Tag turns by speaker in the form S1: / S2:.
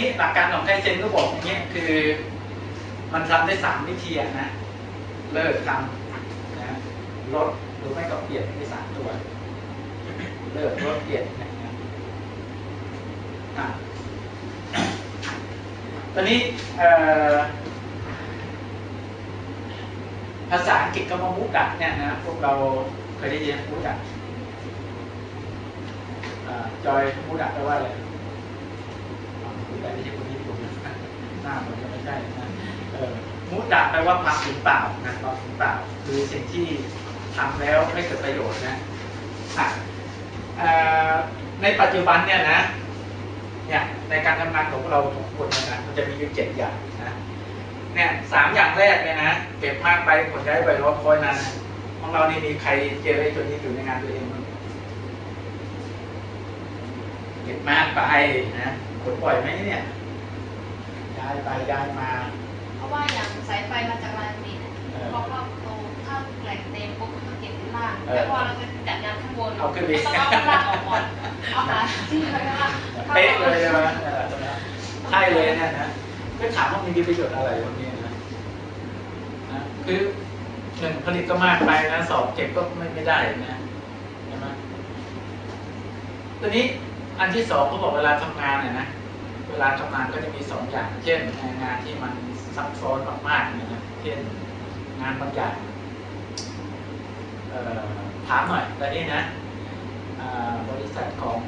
S1: นี่หลักการของไคเซนก็บอกอย่างเงี้ยคือมันทำได้สามวิธีนะ เลิกทำนะลดหรือไม่ก็เปลี่ยนในสามตัว เลิกลดเปลี่ยนนะตอนนี้ภาษาอังกฤษก็มามุดักเนี่ยนะพวกเราเคยได้ยินมุดักจอยมุดักแปลว่าอะไร มุดะไม่ใช่คนญี่ปุ่นนะหน้ามัน ก็ไม่ใช่นะเออมุดะแปลว่าความสูญเปล่านะความสูญเปล่า คือสิ่งที่ทำแล้วไม่เกิดประโยชน์นะในปัจจุบันเนี่ยนะเนี่ยในการทำงานของเราทุกคนนะมันจะมีอยู่เจ็ดอย่างนะเนี่ยสามอย่างแรกเนี่ยนะเก็บมากไปผลได้ไปร้อยคอยนานนของเรานี่มีใครเจอไอ้ตัวนี้อยู่ในงานตัวเองมั้งเก็บมากไปนะผลปล่อยไหมเนี่ย ย้ายไปย้ายมา
S2: เพราะว่าอย่างสายไฟมาจากลานบินอะ
S1: เออ
S2: พอเราโตถ้าแหล่งเต็มปุ๊บมันก็เก็บข้างล่าง
S1: เออ
S2: แต่พอเราจะจัดงานข้างบน
S1: เอาขึ้นไป
S2: ต้องเอาข้างล่างออกก่อนเอาหาที่ข้างล่าง
S1: เป๊ะเลยใช่ไหมเออใช่เลยเนี่ยนะก็ถามว่ามีประโยชน์อะไรวันนี้นะนะคือหนึ่งผลิตก็มากไปนะสอบเก็บก็ไม่ไม่ได้นะใช่ไหมตัวนี้อันที่สองเขาบอกเวลาทำงานเนี่ยนะเว ลาทำงานก็จะมีสองอย่าง เช่นงานที่มันซับซ้อนมากๆเนี่ยเช่นงานบางอย่างถามหน่อยตอนนี้นะบริษัทของ